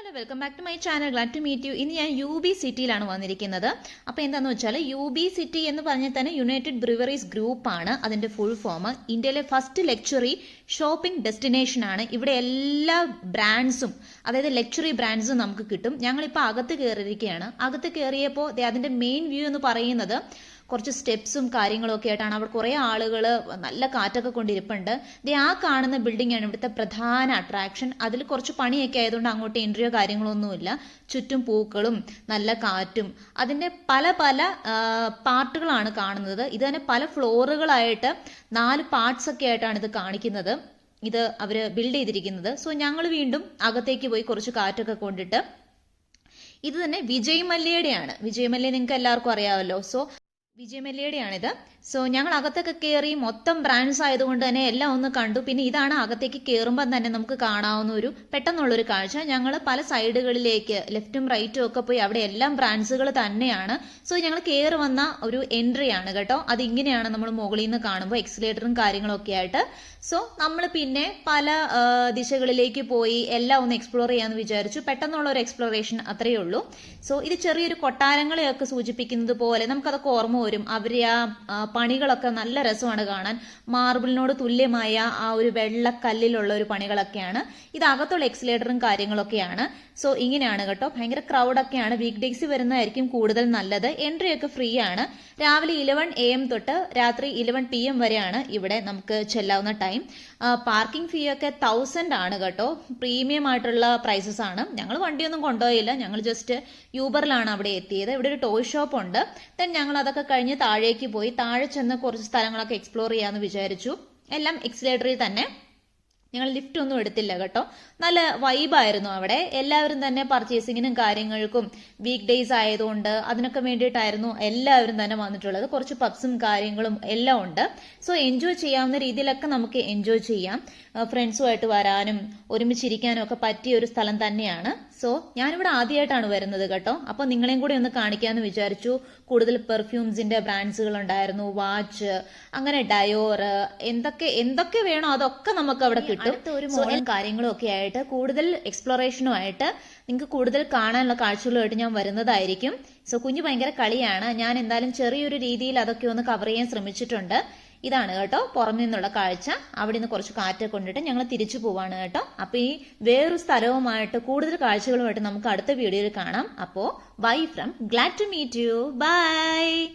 Hello welcome back to my channel glad to meet you ഇന്ന് ഞാൻ U B സിറ്റിയിലാണ് വന്നിരിക്കുന്നത്. അപ്പോൾ എന്താണെന്ന് വെച്ചാൽ യു ബി സിറ്റി എന്ന് പറഞ്ഞാൽ തന്നെ യുണൈറ്റഡ് ബ്രിവറീസ് ഗ്രൂപ്പ് ആണ് അതിന്റെ ഫുൾ ഫോം ഇന്ത്യയിലെ ഫസ്റ്റ് ലക്ഷറി ഷോപ്പിംഗ് ഡെസ്റ്റിനേഷൻ ആണ്. ഇവിടെ എല്ലാ ബ്രാൻഡ്സും അതായത് ലക്ഷറി ബ്രാൻഡ്സും നമുക്ക് കിട്ടും. ഞങ്ങളിപ്പോൾ അകത്ത് കയറിയിരിക്കുകയാണ്. അകത്ത് കയറിയപ്പോൾ അതിന്റെ മെയിൻ വ്യൂ എന്ന് പറയുന്നത് കുറച്ച് സ്റ്റെപ്സും കാര്യങ്ങളും ഒക്കെ ആയിട്ടാണ് അവിടെ കുറേ ആളുകൾ നല്ല കാറ്റൊക്കെ കൊണ്ടിരിപ്പുണ്ട്. ദേ ആ കാണുന്ന ബിൽഡിംഗ് ആണ് ഇവിടുത്തെ പ്രധാന അട്രാക്ഷൻ അതിൽ കുറച്ച് പണിയൊക്കെ ആയതുകൊണ്ട് അങ്ങോട്ട് എൻട്രിയോ കാര്യങ്ങളൊന്നുമില്ല. ചുറ്റും പൂക്കളും നല്ല കാറ്റും. അതിന്റെ പല പല പാർട്ടുകളാണ് കാണുന്നത്. ഇത് തന്നെ പല ഫ്ലോറുകളായിട്ട് നാല് പാർട്സ് ഒക്കെ ആയിട്ടാണ് ഇത് കാണിക്കുന്നത്. ഇത് അവർ ബിൽഡ് ചെയ്തിരിക്കുന്നത്. സോ ഞങ്ങൾ വീണ്ടും അകത്തേക്ക് പോയി കുറച്ച് കാറ്റൊക്കെ കൊണ്ടിട്ട് ഇത് തന്നെ വിജയ് മല്യയുടെയാണ് വിജയ് മല്യ നിങ്ങൾക്ക് എല്ലാവർക്കും അറിയാമല്ലോ. സോ വിജയ് മല്യയുടെയാണിത് സോ ഞങ്ങൾ അകത്തൊക്കെ കയറി മൊത്തം ബ്രാൻഡ്സ് ആയതുകൊണ്ട് തന്നെ എല്ലാം ഒന്ന് കണ്ടു. പിന്നെ ഇതാണ് അകത്തേക്ക് കയറുമ്പോൾ തന്നെ നമുക്ക് കാണാവുന്ന ഒരു പെട്ടെന്നുള്ളൊരു കാഴ്ച. ഞങ്ങൾ പല സൈഡുകളിലേക്ക് ലെഫ്റ്റും റൈറ്റും ഒക്കെ പോയി അവിടെ എല്ലാം ബ്രാൻഡ്സുകൾ തന്നെയാണ്. സോ ഞങ്ങൾ കയറി വന്ന ഒരു എൻട്രി ആണ് കേട്ടോ. അത് ഇങ്ങനെയാണ് നമ്മൾ മുകളിൽ നിന്ന് കാണുമ്പോൾ എക്സിലേറ്ററും കാര്യങ്ങളൊക്കെ ആയിട്ട്. സോ നമ്മൾ പിന്നെ പല ദിശകളിലേക്ക് പോയി എല്ലാം ഒന്ന് എക്സ്പ്ലോർ ചെയ്യാമെന്ന് വിചാരിച്ചു. പെട്ടെന്നുള്ള ഒരു എക്സ്പ്ലോറേഷൻ അത്രയേ ഉള്ളൂ. സോ ഇത് ചെറിയൊരു കൊട്ടാരങ്ങളെയൊക്കെ സൂചിപ്പിക്കുന്നത് പോലെ നമുക്കതൊക്കെ ഓർമ്മ വരും അവരെ ആ, പണികളൊക്കെ നല്ല രസമാണ് കാണാൻ. മാർബിളിനോട് തുല്യമായ ആ ഒരു വെള്ളക്കല്ലിലുള്ള ഒരു പണികളൊക്കെയാണ്. ഇത് അകത്തുള്ള എക്സിലേറ്ററും കാര്യങ്ങളൊക്കെയാണ്. സോ ഇങ്ങനെയാണ് കേട്ടോ. ഭയങ്കര ക്രൗഡൊക്കെയാണ്. വീക്ക് ഡേയ്സ് വരുന്നതായിരിക്കും കൂടുതൽ നല്ലത്. എൻട്രി ഒക്കെ ഫ്രീ ആണ് രാവിലെ ഇലവൻ എ എം തൊട്ട് രാത്രി ഇലവൻ പി എം വരെയാണ് ഇവിടെ നമുക്ക് ചെല്ലാവുന്ന ടൈം. പാർക്കിംഗ് ഫീ ഒക്കെ തൗസൻഡ് ആണ് കേട്ടോ. പ്രീമിയം ആയിട്ടുള്ള പ്രൈസസ് ആണ്. ഞങ്ങൾ വണ്ടിയൊന്നും കൊണ്ടുപോയില്ല. ഞങ്ങൾ ജസ്റ്റ് യൂബറിലാണ് അവിടെ എത്തിയത്. ഇവിടെ ഒരു ടോയ് ഷോപ്പ് ഉണ്ട്. ദെൻ ഞങ്ങൾ അതൊക്കെ കഴിഞ്ഞ് താഴേക്ക് പോയി താഴെ ചെന്ന് കുറച്ച് സ്ഥലങ്ങളൊക്കെ എക്സ്പ്ലോർ ചെയ്യാന്ന് വിചാരിച്ചു. എല്ലാം എക്സിലേറ്ററിൽ തന്നെ. ഞങ്ങൾ ലിഫ്റ്റ് ഒന്നും എടുത്തില്ല കേട്ടോ. നല്ല വൈബായിരുന്നു അവിടെ. എല്ലാവരും തന്നെ പർച്ചേസിങ്ങിനും കാര്യങ്ങൾക്കും വീക്ക് ഡേയ്സ് ആയതുകൊണ്ട് അതിനൊക്കെ വേണ്ടിയിട്ടായിരുന്നു എല്ലാവരും തന്നെ വന്നിട്ടുള്ളത്. കുറച്ച് പബ്സും കാര്യങ്ങളും എല്ലാം ഉണ്ട്. സോ എൻജോയ് ചെയ്യാവുന്ന രീതിയിലൊക്കെ നമുക്ക് എൻജോയ് ചെയ്യാം. ഫ്രണ്ട്സുമായിട്ട് വരാനും ഒരുമിച്ചിരിക്കാനും ഒക്കെ പറ്റിയ ഒരു സ്ഥലം തന്നെയാണ്. സോ ഞാനിവിടെ ആദ്യമായിട്ടാണ് വരുന്നത് കേട്ടോ. അപ്പോൾ നിങ്ങളെയും കൂടി ഒന്ന് കാണിക്കാമെന്ന് വിചാരിച്ചു. കൂടുതൽ പെർഫ്യൂംസിന്റെ ബ്രാൻഡ്സുകൾ ഉണ്ടായിരുന്നു. വാച്ച് അങ്ങനെ ഡയോർ എന്തൊക്കെ എന്തൊക്കെ വേണോ അതൊക്കെ നമുക്ക് അവിടെ കിട്ടും. മോഡലും കാര്യങ്ങളും ഒക്കെ ആയിട്ട് കൂടുതൽ എക്സ്പ്ലോറേഷനുമായിട്ട് നിങ്ങൾക്ക് കൂടുതൽ കാണാനുള്ള കാഴ്ചകളുമായിട്ട് ഞാൻ വരുന്നതായിരിക്കും. സോ കുഞ്ഞു ഭയങ്കര കളിയാണ്. ഞാൻ എന്തായാലും ചെറിയൊരു രീതിയിൽ അതൊക്കെ ഒന്ന് കവർ ചെയ്യാൻ ശ്രമിച്ചിട്ടുണ്ട്. ഇതാണ് കേട്ടോ. പുറമെ നിന്നുള്ള കാഴ്ച. അവിടെ നിന്ന് കുറച്ച് കാറ്റ് കൊണ്ടിട്ട് ഞങ്ങൾ തിരിച്ചു പോവാണ് കേട്ടോ. അപ്പൊ ഈ വേറൊരു സ്ഥലവുമായിട്ട് കൂടുതൽ കാഴ്ചകളുമായിട്ട് നമുക്ക് അടുത്ത വീഡിയോയിൽ കാണാം. അപ്പോ bye from glad to meet you bye